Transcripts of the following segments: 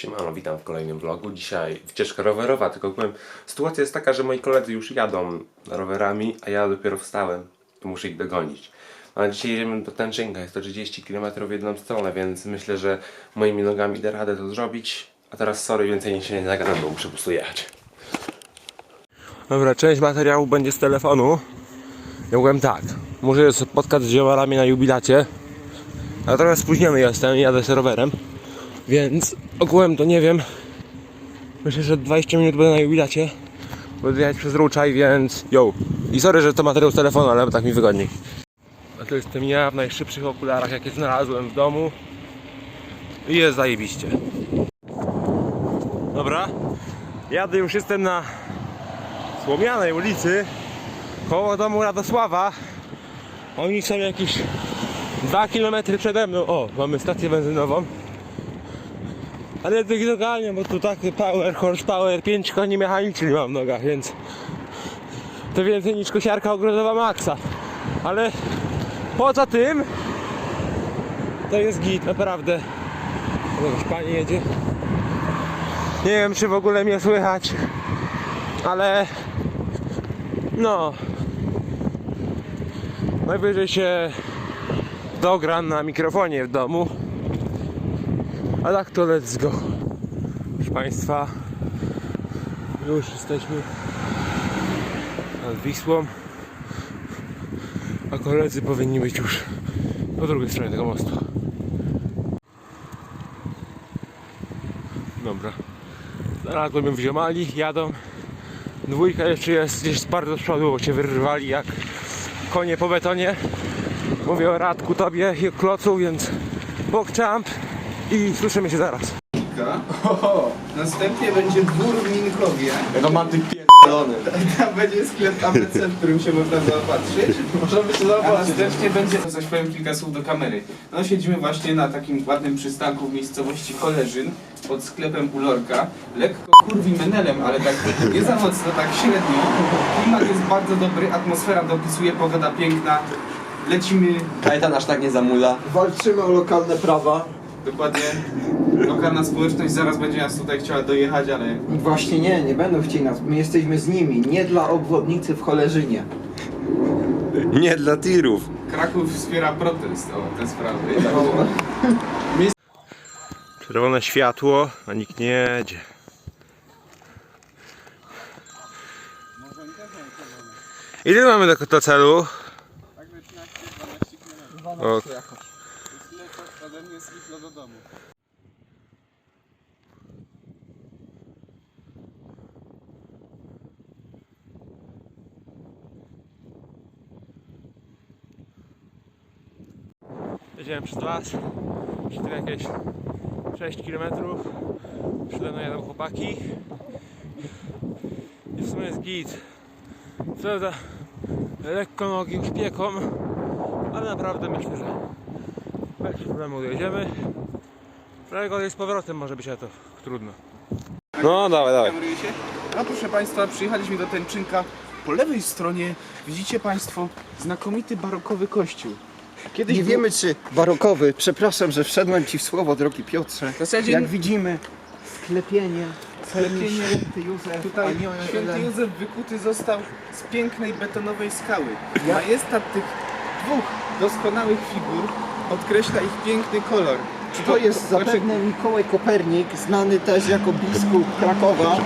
Siemano, witam w kolejnym vlogu. Dzisiaj wycieczka rowerowa, tylko powiem, sytuacja jest taka, że moi koledzy już jadą rowerami, a ja dopiero wstałem i muszę ich dogonić. A dzisiaj jedziemy do Tęczynka, jest to 30 km w jedną stronę, więc myślę, że moimi nogami da radę to zrobić. A teraz sorry, więcej się nie nagadam, bo muszę po prostu jechać. Dobra, część materiału będzie z telefonu. Ja mówiłem tak, muszę się spotkać z ziomalami na jubilacie, a trochę spóźniony jestem, jadę z rowerem. Więc ogółem to nie wiem. Myślę, że 20 minut będę na jubilacie. Będę jechać przez Ruczaj, więc yo. I sorry, że to materiał z telefonu, ale tak mi wygodniej. A to jestem ja w najszybszych okularach, jakie znalazłem w domu. I jest zajebiście. Dobra. Jadę już jestem na Słomianej ulicy. Koło domu Radosława. Oni są jakieś 2 km przede mną. O, mamy stację benzynową. Ale tych doganiam, bo tu taki power, horsepower, 5 koni mechanicznych mam w nogach, więc to więcej niż kosiarka ogrodowa Maxa. Ale poza tym to jest git, naprawdę. Jakaś pani jedzie. Nie wiem, czy w ogóle mnie słychać, ale no najwyżej się dogram na mikrofonie w domu. A tak to let's go. Proszę Państwa, już jesteśmy nad Wisłą. A koledzy powinni być już po drugiej stronie tego mostu. Dobra. Znalazłem ją w ziomali, jadą. Dwójka jeszcze jest gdzieś bardzo z przodu, bo się wyrwali jak konie po betonie. Mówię o Radku, tobie i o klocu, więc pokczamp i słyszymy się zaraz. Oho, następnie będzie dwór w Minkowie. Romantyk pierdolony. Tam będzie sklep ABC, w którym się można zaopatrzyć. Możemy się A zobaczyć. następnie będzie, coś powiem kilka słów do kamery. No siedzimy właśnie na takim ładnym przystanku w miejscowości Koleżyn pod sklepem Ulorka. Lekko kurwi menelem, ale tak nie za mocno, tak średnio. Klimat jest bardzo dobry, atmosfera dopisuje, pogoda piękna. Lecimy Kajetan aż tak nie zamula. Walczymy o lokalne prawa. Dokładnie. Lokalna społeczność zaraz będzie nas tutaj chciała dojechać, ale Właśnie nie, nie będą chcieli nas. My jesteśmy z nimi, nie dla obwodnicy w Cholerzynie. Nie dla tirów. Kraków wspiera protest o te sprawy. Czerwone światło, a nikt nie jedzie. Ile mamy do, do celu? O, Ode mnie z do domu. jedziemy przez las. Tyle jakieś 6 km. Przede mną jadą chłopaki. I w sumie jest git. Co prawda lekko nogi już pieką, ale naprawdę myślę, że bez problemu dojedziemy. Prawie godzej z powrotem może być, ale to trudno. No, dawaj, dawaj. No proszę Państwa, przyjechaliśmy do Tęczynka. Po lewej stronie widzicie Państwo znakomity barokowy kościół. Kiedyś Nie był- wiemy czy barokowy, przepraszam, że wszedłem Ci w słowo, drogi Piotrze. W zasadzie Jak widzimy, sklepienie, Sklepienie, święty Józef, Tutaj anioł święty. Józef wykuty został z pięknej betonowej skały. Majestat tych dwóch doskonałych figur podkreśla ich piękny kolor. Czy To jest znaczy- zapewne Mikołaj Kopernik, znany też jako biskup Krakowa.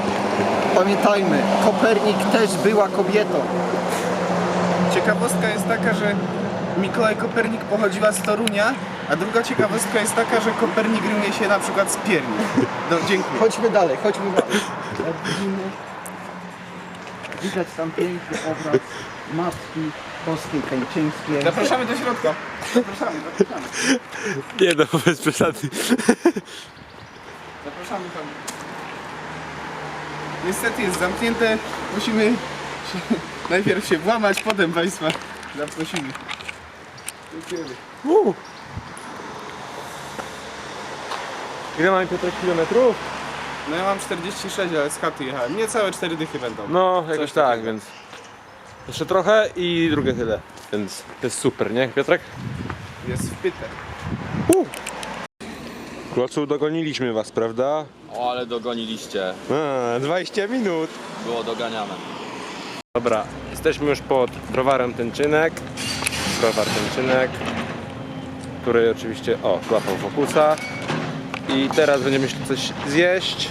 Pamiętajmy, Kopernik też była kobietą. Ciekawostka jest taka, że Mikołaj Kopernik pochodziła z Torunia, a druga ciekawostka jest taka, że Kopernik rymuje się na przykład z Pierni. No, dziękuję. Chodźmy dalej, chodźmy dalej. Jak widzimy, widać tam piękny obraz Matki Boskiej Kęczyńskiej. Zapraszamy do środka. Zapraszamy, zapraszamy. Nie no, bez przesady. Zapraszamy tam. Niestety jest zamknięte. Musimy się, najpierw się włamać, potem Państwa zaprosimy. Dziękujemy. Ile mamy 5 kilometrów? No ja mam 46, ale z chaty jechałem. Niecałe 4 dychy będą. No, jakoś tak, takiego. więc jeszcze trochę i drugie tyle. Więc to jest super, nie Piotrek? Jest wpyte. Klocu dogoniliśmy was, prawda? O, ale dogoniliście. A, 20 minut. Było doganiane. Dobra, jesteśmy już pod browarem Tęczynek. Browar Tęczynek, który oczywiście, o, złapał fokusa. I teraz będziemy się coś zjeść,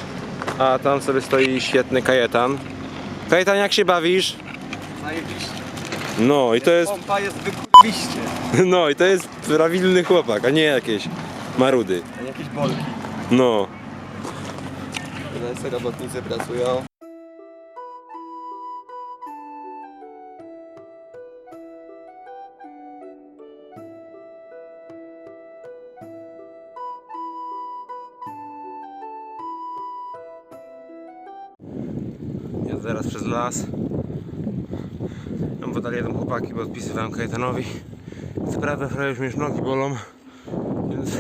a tam sobie stoi świetny kajetan. Kajetan, jak się bawisz? Zajebiście. No i to jest, Pompa jest wykurwiście. no i to jest prawilny chłopak, a nie jakieś marudy. Jakieś bolki. No. Tutaj robotnicy pracują. Zaraz przez las. Tam podali jeden chłopaki, bo odpisywałem Kajetanowi. Co prawda trochę już mnie nogi bolą, więc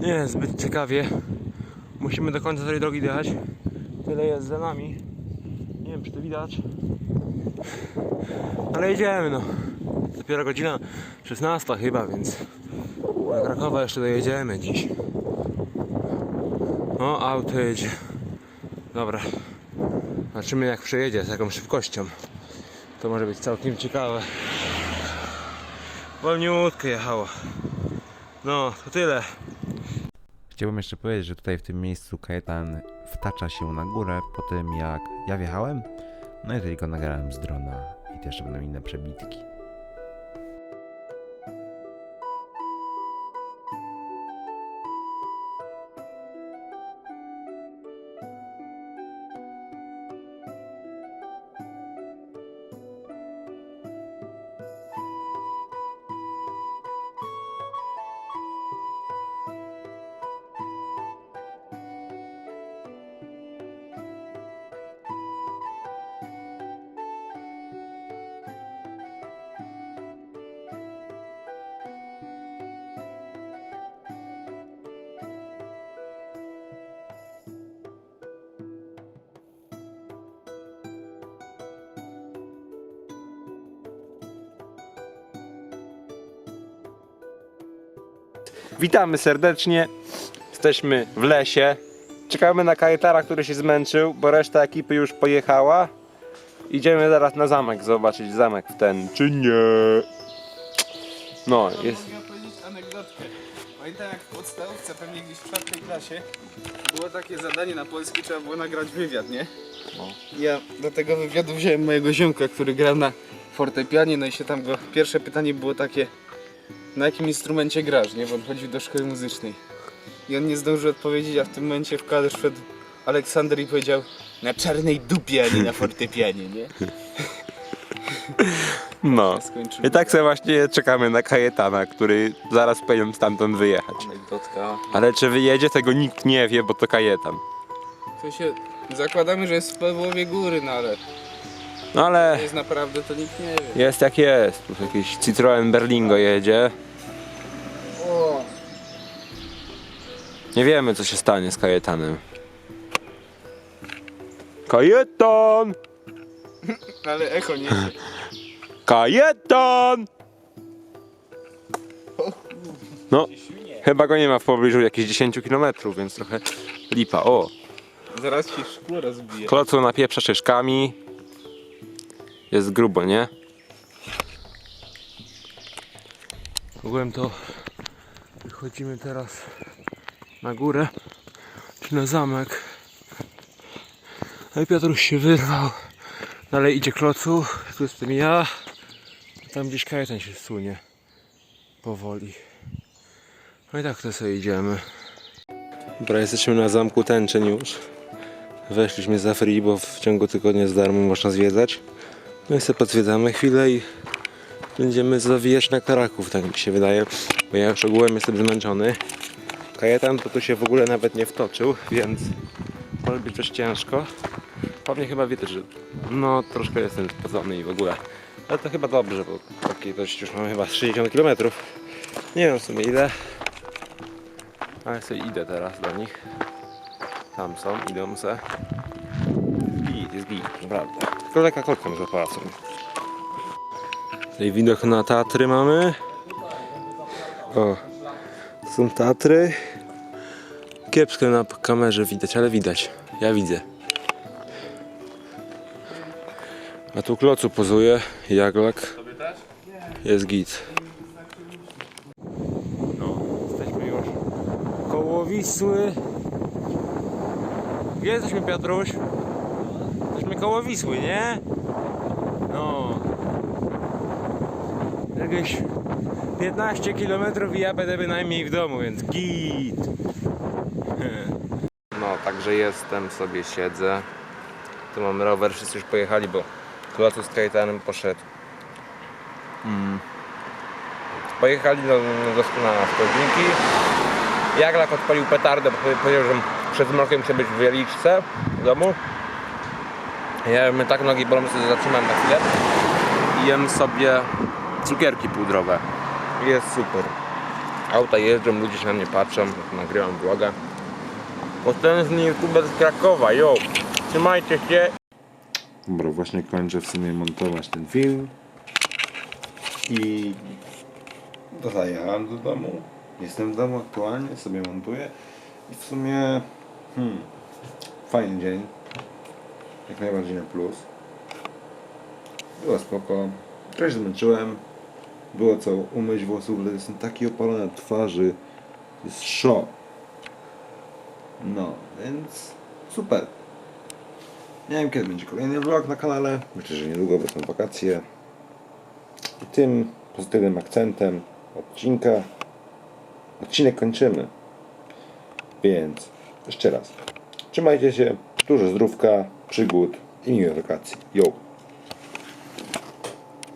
nie jest zbyt ciekawie. Musimy do końca tej drogi dojechać. Tyle jest za nami. Nie wiem czy to widać. Ale jedziemy no. Dopiero godzina 16 chyba, więc do Krakowa jeszcze dojedziemy dziś. O, auto jedzie. Dobra. Zobaczymy jak przejedzie, z jaką szybkością. To może być całkiem ciekawe. Wolniutko jechało. No, to tyle. Chciałbym jeszcze powiedzieć, że tutaj w tym miejscu Kajetan wtacza się na górę po tym jak ja wjechałem. No i tylko nagrałem z drona i też będą inne przebitki. Witamy serdecznie. Jesteśmy w lesie. Czekamy na kajetara, który się zmęczył, bo reszta ekipy już pojechała. Idziemy zaraz na zamek, zobaczyć zamek w ten czy nie. No, jest. Mogę powiedzieć anegdotkę. Pamiętam jak w podstawówce, pewnie gdzieś w czwartej klasie, było takie zadanie na polski, trzeba było nagrać wywiad, nie? Ja do tego wywiadu wziąłem mojego ziomka, który grał na fortepianie, no i się tam go... Pierwsze pytanie było takie, na jakim instrumencie grasz, nie? Bo on chodził do szkoły muzycznej. I on nie zdążył odpowiedzieć, a w tym momencie w kadr wszedł Aleksander i powiedział na czarnej dupie, a nie na fortepianie, nie? No. I tak sobie właśnie czekamy na kajetana, który zaraz powinien stamtąd wyjechać. Ale czy wyjedzie, tego nikt nie wie, bo to kajetan. To się... Zakładamy, że jest w połowie góry, no ale No ale to jest naprawdę, to nikt nie wie. jest jak jest. Tu jakiś Citroen Berlingo jedzie. Nie wiemy, co się stanie z kajetanem. Kajetan! Ale echo nie Kajetan! No, chyba go nie ma w pobliżu jakichś 10 km, więc trochę lipa. O, Zaraz ci szkło rozbije. klocu napieprza szyszkami. Jest grubo, nie? Ogółem to wychodzimy teraz na górę, czy na zamek. No i Piotruś się wyrwał. Dalej idzie klocu, tu jestem ja. Tam gdzieś kajetan się zsunie. Powoli. No i tak to sobie idziemy. Dobra, jesteśmy na zamku Tęczyn już. Weszliśmy za free, bo w ciągu tygodnia z darmo można zwiedzać. No i sobie podzwiedzamy chwilę i będziemy zawijać na Karaków, tak mi się wydaje. Bo ja już ogółem jestem zmęczony. Kajetan to tu się w ogóle nawet nie wtoczył, więc może być dość ciężko. Po mnie chyba wiecie, że no troszkę jestem spocony i w ogóle. Ale to chyba dobrze, bo taki dość już mam chyba 60 km. Nie wiem w sumie ile. Ale sobie idę teraz do nich. Tam są, idą se. Jest git, naprawdę. Tylko lekka kolka mi sobie. Tutaj widok na Tatry mamy. O, Są Tatry. Kiepsko na kamerze widać, ale widać. Ja widzę. A tu klocu pozuje, jaglak. Jest git. No, jesteśmy już koło Wisły. Gdzie jesteśmy, Piotruś? Jesteśmy koło Wisły, nie? No. Jakieś 15 km i ja będę bynajmniej w domu, więc git. No, także jestem, sobie siedzę. Tu mamy rower, wszyscy już pojechali, bo Klocu z Kajtanem poszedł. Mm. Pojechali do, do, na Skoźniki. Jaglak odpalił petardę, bo powiedział, że przed mrokiem chce być w Wieliczce w domu. Ja my tak nogi bolą, sobie zatrzymałem na chwilę i jem sobie cukierki pudrowe. Jest super. Auta jeżdżą, ludzie się na mnie patrzą, nagrywam vloga. Potężny youtuber z Krakowa, yo! Trzymajcie się! Dobra, właśnie kończę w sumie montować ten film. I dojechałem do domu. Jestem w domu aktualnie, sobie montuję. I w sumie hmm, fajny dzień. Jak najbardziej na plus. Było spoko. Trochę zmęczyłem. Było co umyć włosów, ale jestem taki opalony na twarzy. Jest szok. No, więc super. Nie wiem kiedy będzie kolejny vlog na kanale. Myślę, że niedługo, bo są wakacje. I tym pozytywnym akcentem odcinka odcinek kończymy. Więc jeszcze raz. Trzymajcie się, dużo zdrówka, przygód i miłych wakacji. Yo!